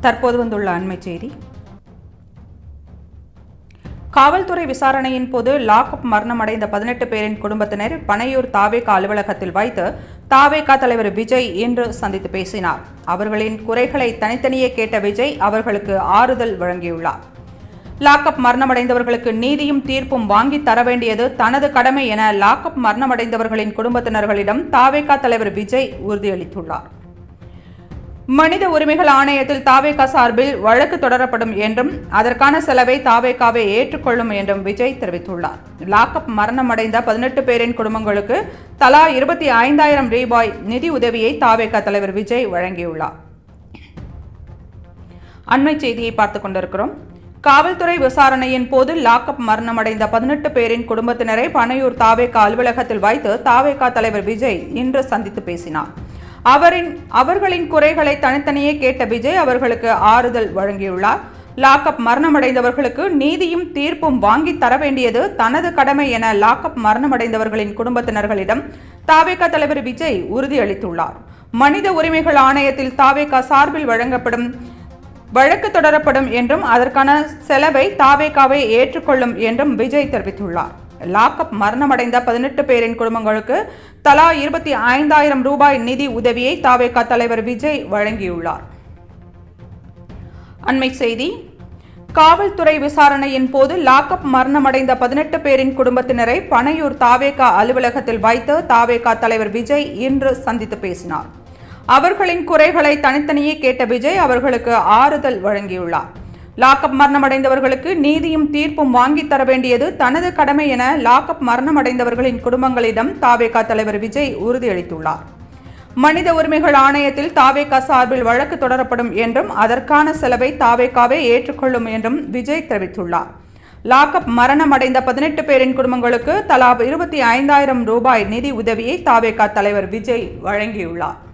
தற்போது வந்துள்ள அண்மை செய்தி. காவல்துறை விசாரணையின் போது லாக்அப் மரணமடைந்த பதினெட்டு பேரின் குடும்பத்தினர் பனையூர் தாவேகா அலுவலகத்தில் வைத்து தாவேகா தலைவர் விஜய் இன்று சந்தித்து பேசினார். அவர்களின் குறைகளை தனித்தனியே கேட்ட விஜய் அவர்களுக்கு ஆறுதல் வழங்கியுள்ளார். லாக்அப் மரணமடைந்தவர்களுக்கு நீதியும் தீர்ப்பும் வாங்கி தர வேண்டியது தனது கடமை என லாக்அப் மரணமடைந்தவர்களின் குடும்பத்தினர்களிடம் தாவேகா தலைவர் விஜய் உறுதியளித்துள்ளார். மனித உரிமைகள் ஆணையத்தில் தாவேகா சார்பில் வழக்கு தொடரப்படும் என்றும் அதற்கான செலவை தாவேகாவை ஏற்றுக்கொள்ளும் என்றும் விஜய் தெரிவித்துள்ளார். லாக்அப் மரணமடைந்த பதினெட்டு பேரின் குடும்பங்களுக்கு தலா இருபத்தி ஐந்தாயிரம் ரூபாய் நிதி உதவியை தாவேகா தலைவர் விஜய் வழங்கியுள்ளார். அண்மை செய்தியை பார்த்துக் கொண்டிருக்கிறோம். காவல்துறை விசாரணையின் போது லாக்அப் மரணமடைந்த பதினெட்டு பேரின் குடும்பத்தினரை பனையூர் தாவேகா அலுவலகத்தில் வைத்து தாவேகா தலைவர் விஜய் இன்று சந்தித்து பேசினார். அவரின் அவர்களின் குறைகளை தனித்தனியே கேட்ட விஜய் அவர்களுக்கு ஆறுதல் வழங்கியுள்ளார். லாக்அப் மரணமடைந்தவர்களுக்கு நீதியும் தீர்ப்பும் வாங்கி தர வேண்டியது தனது கடமை என லாக்அப் மரணமடைந்தவர்களின் குடும்பத்தினர்களிடம் தாவேகா தலைவர் விஜய் உறுதியளித்துள்ளார். மனித உரிமைகள் ஆணையத்தில் தாவேகா சார்பில் வழங்கப்படும் வழக்கு தொடரப்படும் என்றும் அதற்கான செலவை தாவேகாவை ஏற்றுக்கொள்ளும் என்றும் விஜய் தெரிவித்துள்ளார். லாக்அப் மரணமடைந்த பதினெட்டு பேரின் குடும்பங்களுக்கு தலா இருபத்தி ஐந்தாயிரம் ரூபாய் நிதி உதவியை தாவேகா தலைவர் விஜய் வழங்கியுள்ளார். அண்மை செய்தி காவல்துறை விசாரணையின் போது லாக்அப் மரணமடைந்த பதினெட்டு பேரின் குடும்பத்தினரை பனையூர் தாவேகா அலுவலகத்தில் வைத்து தாவேகா தலைவர் விஜய் இன்று சந்தித்து பேசினார். அவர்களின் குறைகளை தனித்தனியே கேட்ட விஜய் அவர்களுக்கு ஆறுதல் வழங்கியுள்ளார். லாக்அப் மரணமடைந்தவர்களுக்கு நீதியும் தீர்ப்பும் வாங்கித் தர வேண்டியது தனது கடமை என லாக்அப் மரணமடைந்தவர்களின் குடும்பங்களிடம் தாவேகா தலைவர் விஜய் உறுதியளித்துள்ளார். மனித உரிமைகள் ஆணையத்தில் தாவேகா சார்பில் வழக்கு தொடரப்படும் என்றும் அதற்கான செலவை தாவேகாவே ஏற்றுக்கொள்ளும் என்றும் விஜய் தெரிவித்துள்ளார். லாக்அப் மரணமடைந்த பதினெட்டு பேரின் குடும்பங்களுக்கு தலா இருபத்தி ஐந்தாயிரம் ரூபாய் நிதி உதவியை தாவேகா தலைவர் விஜய் வழங்கியுள்ளார்.